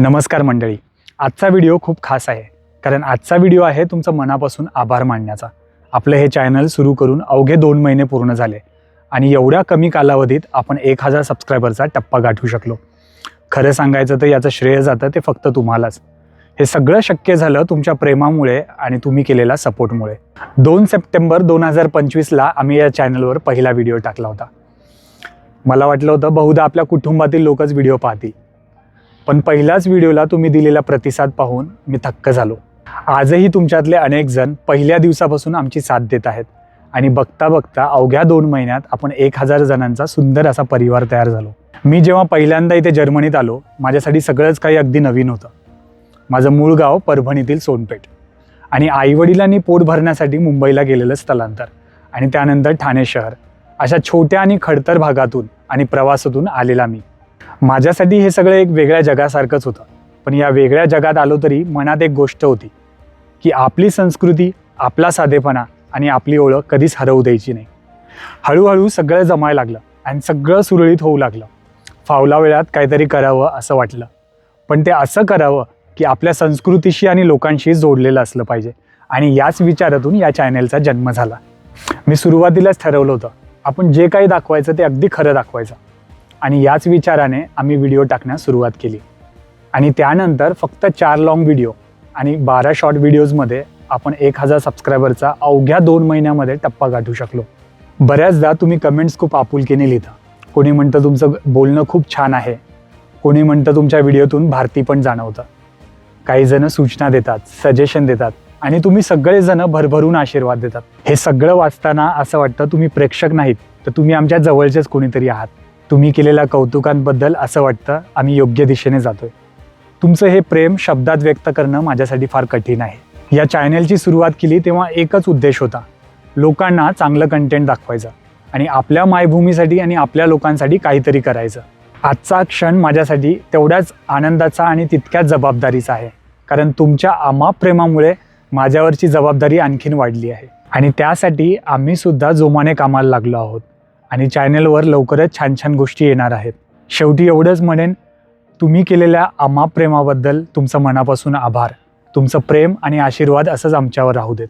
नमस्कार मंडळी. आजचा व्हिडिओ खूप खास आहे. कारण आजचा व्हिडिओ आहे तुमचं मनापासून आभार मानण्याचा. आपलं हे चॅनल सुरू करून अवघे दोन महिने पूर्ण झाले. आणि एवढ्या कमी कालावधीत आपण एक हजार सबस्क्रायबरचा टप्पा गाठू शकलो. खरं सांगायचं तर याचं श्रेय जातं ते फक्त तुम्हालाच. हे सगळं शक्य झालं तुमच्या प्रेमामुळे आणि तुम्ही केलेल्या सपोर्टमुळे दोन सप्टेंबर दोन हजार पंचवीसला आम्ही या चॅनलवर पहिला व्हिडिओ टाकला होता. मला वाटलं होतं बहुधा आपल्या कुटुंबातील लोकच व्हिडिओ पाहतील. पण पहिल्याच व्हिडिओला तुम्ही दिलेला प्रतिसाद पाहून मी थक्क झालो. आजही तुमच्यातले अनेक जण पहिल्या दिवसापासून आमची साथ देत आहेत आणि बघता बघता अवघ्या दोन महिन्यात आपण एक हजार जणांचा सुंदर असा परिवार तयार झालो. मी जेव्हा पहिल्यांदा इथे जर्मनीत आलो माझ्यासाठी सगळंच काही अगदी नवीन होतं. माझं मूळ गाव परभणीतील सोनपेठ. आणि आईवडिलांनी पोट भरण्यासाठी मुंबईला गेलेलं स्थलांतर आणि त्यानंतर ठाणे शहर. अशा छोट्या आणि खडतर भागातून आणि प्रवासातून आलेला मी. माझ्यासाठी हे सगळं एक वेगळ्या जगासारखंच होतं. पण या वेगळ्या जगात आलो तरी मनात एक गोष्ट होती की आपली संस्कृती आपला साधेपणा आणि आपली ओळख कधीच हरवू द्यायची नाही. हळूहळू सगळं जमायला लागलं आणि सगळं सुरळीत होऊ लागलं. फावला वेळात काहीतरी करावं असं वाटलं. पण ते असं करावं की आपल्या संस्कृतीशी आणि लोकांशी जोडलेलं असलं पाहिजे. आणि याच विचारातून या चॅनेलचा जन्म झाला. मी सुरुवातीलाच ठरवलं होतं आपण जे काही दाखवायचं ते अगदी खरं दाखवायचं. आणि याच विचाराने आम्ही व्हिडिओ टाकण्यास सुरुवात केली. आणि त्यानंतर फक्त चार लाँग व्हिडिओ आणि बारा शॉर्ट व्हिडिओजमध्ये आपण एक हजार सबस्क्रायबरचा अवघ्या दोन महिन्यामध्ये टप्पा गाठू शकलो. बऱ्याचदा तुम्ही कमेंट्स खूप आपुलकीने लिहिता. कोणी म्हणतं तुमचं बोलणं खूप छान आहे. कोणी म्हणतं तुमच्या व्हिडिओतून भारती पण जाणवतं. काहीजण सूचना देतात सजेशन देतात आणि तुम्ही सगळेजण भरभरून आशीर्वाद देतात. हे सगळं वाचताना असं वाटतं तुम्ही प्रेक्षक नाहीत तर तुम्ही आमच्या जवळचेच कोणीतरी आहात. तुम्ही केलेल्या कौतुकांबद्दल असं वाटतं आम्ही योग्य दिशेने जातोय. तुमचं हे प्रेम शब्दात व्यक्त करणं माझ्यासाठी फार कठीण आहे. या चॅनेलची सुरुवात केली तेव्हा एकच उद्देश होता लोकांना चांगलं कंटेंट दाखवायचं आणि आपल्या मायभूमीसाठी आणि आपल्या लोकांसाठी काहीतरी करायचं. आजचा क्षण माझ्यासाठी तेवढ्याच आनंदाचा आणि तितक्याच जबाबदारीचा आहे. कारण तुमच्या अमाप प्रेमामुळे माझ्यावरची जबाबदारी आणखीन वाढली आहे. आणि त्यासाठी आम्ही सुद्धा जोमाने कामाला लागलो आहोत. आणि चॅनेलवर लवकरच छान छान गोष्टी येणार आहेत. शेवटी एवढंच म्हणेन तुम्ही केलेल्या अमाप प्रेमाबद्दल तुमचं मनापासून आभार. तुमचं प्रेम आणि आशीर्वाद असंच आमच्यावर राहू देत.